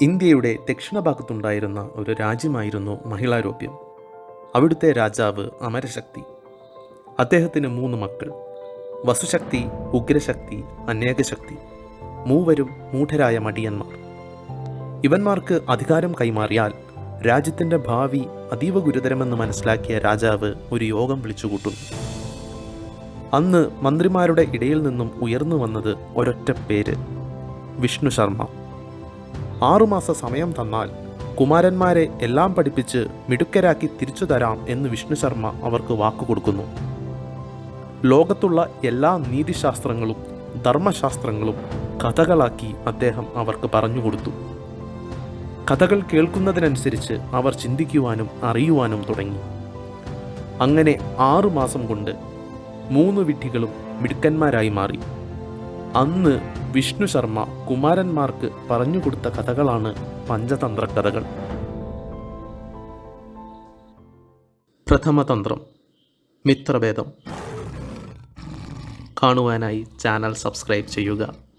ഇന്ത്യയുടെ ദക്ഷിണഭാഗത്തുണ്ടായിരുന്ന ഒരു രാജ്യമായിരുന്നു മഹിളാരോപ്യം. അവിടുത്തെ രാജാവ് അമരശക്തി. അദ്ദേഹത്തിന് മൂന്ന് മക്കൾ. വസുശക്തി ഉഗ്രശക്തി അനേകശക്തി മൂവരും മൂഢരായ മടിയന്മാർ. ഇവന്മാർക്ക് അധികാരം കൈമാറിയാൽ രാജ്യത്തിന്റെ ഭാവി അതീവ ഗുരുതരമെന്ന് മനസ്സിലാക്കിയ രാജാവ് ഒരു യോഗം വിളിച്ചുകൂട്ടുന്നു. അന്ന് മന്ത്രിമാരുടെ ഇടയിൽ നിന്നും ഉയർന്നു വന്നത് ഒരൊറ്റ പേര് വിഷ്ണു ശർമ്മ. ആറുമാസ സമയം തന്നാൽ കുമാരന്മാരെ എല്ലാം പഠിപ്പിച്ച് മിടുക്കരാക്കി തിരിച്ചു തരാം എന്ന് വിഷ്ണു ശർമ്മ അവർക്ക് വാക്കുകൊടുക്കുന്നു ലോകത്തുള്ള എല്ലാ നീതിശാസ്ത്രങ്ങളും ധർമ്മശാസ്ത്രങ്ങളും കഥകളാക്കി അദ്ദേഹം അവർക്ക് പറഞ്ഞുകൊടുത്തു കഥകൾ കേൾക്കുന്നതിനനുസരിച്ച് അവർ ചിന്തിക്കുവാനും അറിയുവാനും തുടങ്ങി. അങ്ങനെ ആറുമാസം കൊണ്ട് മൂന്ന് വിഡ്ഢികളും മിടുക്കന്മാരായി മാറി. അന്ന് വിഷ്ണു ശർമ്മ കുമാരന്മാർക്ക് പറഞ്ഞുകൊടുത്ത കഥകളാണ് പഞ്ചതന്ത്ര കഥകൾ പ്രഥമതന്ത്രം മിത്രഭേദം. കാണുവാനായി ചാനൽ സബ്സ്ക്രൈബ് ചെയ്യുക.